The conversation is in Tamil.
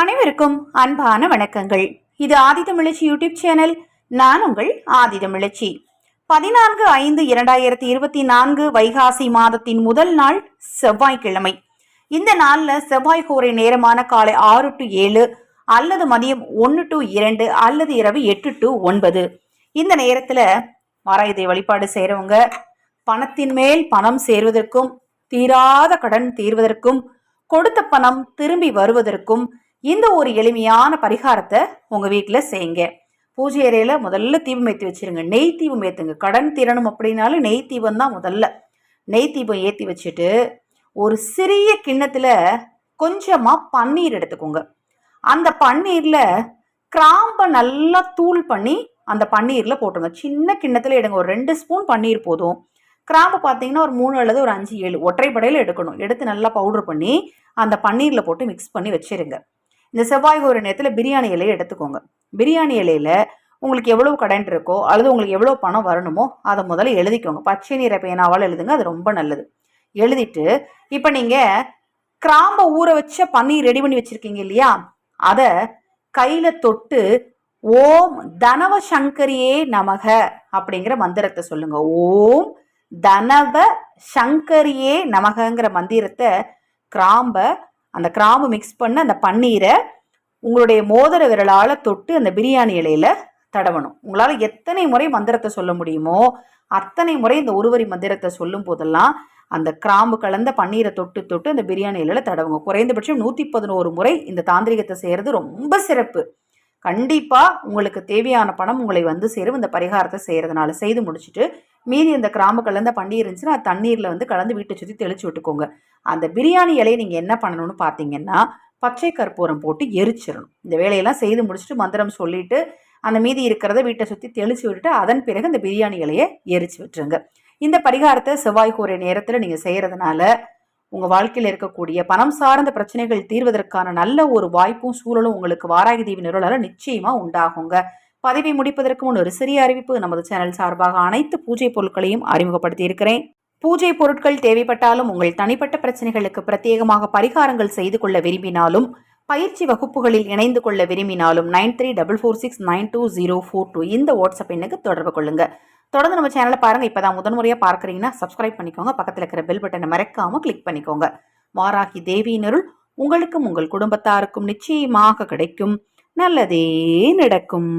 அனைவருக்கும் அன்பான வணக்கங்கள். இது ஆதிதமிழச்சி யூடியூப் சேனல் நான் உங்கள் ஆதிதமிழச்சி பதினான்கு ஐந்து இரண்டாயிரத்தி இருபத்தி நான்கு வைகாசி மாதத்தின் முதல் நாள் செவ்வாய்க்கிழமை. இந்த நாளில் செவ்வாய் கோரை நேரமான காலை ஆறு டு ஏழு அல்லது மதியம் ஒன்று டு இரண்டு அல்லது இரவு எட்டு டு ஒன்பது. இந்த நேரத்தில் மாராயுதை வழிபாடு செய்கிறவங்க பணத்தின் மேல் பணம் சேர்வதற்கும் தீராத கடன் தீர்வதற்கும் கொடுத்த பணம் திரும்பி வருவதற்கும் இந்த ஒரு எளிமையான பரிகாரத்தை உங்கள் வீட்டில் செய்யுங்க. பூஜை அறையில் முதல்ல தீபம் ஏற்றி வச்சிருங்க. நெய் தீபம் ஏற்றுங்க கடன் திறனும் அப்படின்னாலும் நெய் தீபம் தான் முதல்ல. நெய் தீபம் ஏற்றி வச்சுட்டு ஒரு சிறிய கிண்ணத்தில் கொஞ்சமாக பன்னீர் எடுத்துக்கோங்க. அந்த பன்னீரில் கிராம்பை நல்லா தூள் பண்ணி அந்த பன்னீரில் போட்டுருங்க. சின்ன கிண்ணத்தில் எடுங்க. ஒரு ரெண்டு ஸ்பூன் பன்னீர் போதும். கிராம்பு பார்த்தீங்கன்னா ஒரு மூணு அல்லது ஒரு அஞ்சு ஏழு ஒற்றைப்படையில் எடுக்கணும். எடுத்து நல்லா பவுடர் பண்ணி அந்த பன்னீரில் போட்டு மிக்ஸ் பண்ணி வச்சிருங்க. இந்த செவ்வாய் ஒரு நேரத்தில் பிரியாணி இலையை எடுத்துக்கோங்க. பிரியாணி இலையில் உங்களுக்கு எவ்வளோ கடன் இருக்கோ அல்லது உங்களுக்கு எவ்வளோ பணம் வரணுமோ அதை முதல்ல எழுதிக்கோங்க. பச்சை நிற பேனாவால் எழுதுங்க அது ரொம்ப நல்லது. எழுதிட்டு இப்போ நீங்கள் கிராம்பை ஊற வச்ச பன்னீர் ரெடி பண்ணி வச்சுருக்கீங்க இல்லையா? அதை கையில் தொட்டு ஓம் தனவ சங்கரியே நமக அப்படிங்கிற மந்திரத்தை சொல்லுங்க. ஓம் தனவ சங்கரியே நமகங்கிற மந்திரத்தை கிராம்பை அந்த கிராம்பு மிக்ஸ் பண்ண அந்த பன்னீரை உங்களுடைய மோதிர விரலால் தொட்டு அந்த பிரியாணி இலையில தடவணும். உங்களால் எத்தனை முறை மந்திரத்தை சொல்ல முடியுமோ அத்தனை முறை இந்த ஒருவரி மந்திரத்தை சொல்லும் போதெல்லாம் அந்த கிராம்பு கலந்த பன்னீரை தொட்டு தொட்டு அந்த பிரியாணி இலையில் தடவுங்க. குறைந்தபட்சம் நூற்றி பதினோரு முறை இந்த தாந்திரிகத்தை செய்கிறது ரொம்ப சிறப்பு. கண்டிப்பாக உங்களுக்கு தேவையான பணம் உங்களை வந்து சேரும். இந்த பரிகாரத்தை செய்கிறதுனால செய்து முடிச்சுட்டு மீதி இந்த கிராம்பு கலந்த இருந்துச்சுன்னா தண்ணீரில் வந்து கலந்து வீட்டை சுற்றி தெளிச்சு விட்டுக்கோங்க. அந்த பிரியாணி இலையை நீங்கள் என்ன பண்ணணும்னு பார்த்தீங்கன்னா பச்சை கற்பூரம் போட்டு எரிச்சிடணும். இந்த வேலையெல்லாம் செய்து முடிச்சுட்டு மந்திரம் சொல்லிட்டு அந்த மீதி இருக்கிறத வீட்டை சுற்றி தெளிச்சு விட்டுட்டு அதன் பிறகு அந்த பிரியாணி இலையை எரிச்சு விட்டுருங்க. இந்த பரிகாரத்தை செவ்வாய் கூறிய நேரத்தில் நீங்கள் செய்கிறதுனால உங்கள் வாழ்க்கையில் இருக்கக்கூடிய பணம் சார்ந்த பிரச்சனைகள் தீர்வதற்கான நல்ல ஒரு வாய்ப்பும் சூழலும் உங்களுக்கு வாராகி தேவி நிறுவலால் நிச்சயமாக உண்டாகுங்க. பதவி முடிப்பதற்கு முன் ஒரு சிறிய அறிவிப்பு. நமது சேனல் சார்பாக அனைத்து பூஜை பொருட்களையும் அறிமுகப்படுத்தி இருக்கிறேன் பூஜை பொருட்கள் தேவைப்பட்டாலும் உங்கள் தனிப்பட்ட பிரச்சனைகளுக்கு பிரத்யேகமாக பரிகாரங்கள் செய்து கொள்ள விரும்பினாலும் பயிற்சி வகுப்புகளில் இணைந்து கொள்ள விரும்பினாலும் nine three double four six nine two zero four two இந்த வாட்ஸ்அப் எண்ணுக்கு தொடர்பு கொள்ளுங்கள் தொடர்ந்து நம்ம சேனலை பாருங்கள் இப்போ தான் முதன்முறையாக பார்க்குறீங்கன்னா சப்ஸ்கிரைப் பண்ணிக்கோங்க. பக்கத்தில் இருக்கிற பெல் பட்டனை மறக்காமல் கிளிக் பண்ணிக்கோங்க. வாராகி தேவியினருள் உங்களுக்கும் உங்கள் குடும்பத்தாருக்கும் நிச்சயமாக கிடைக்கும். நல்லதே நடக்கும்.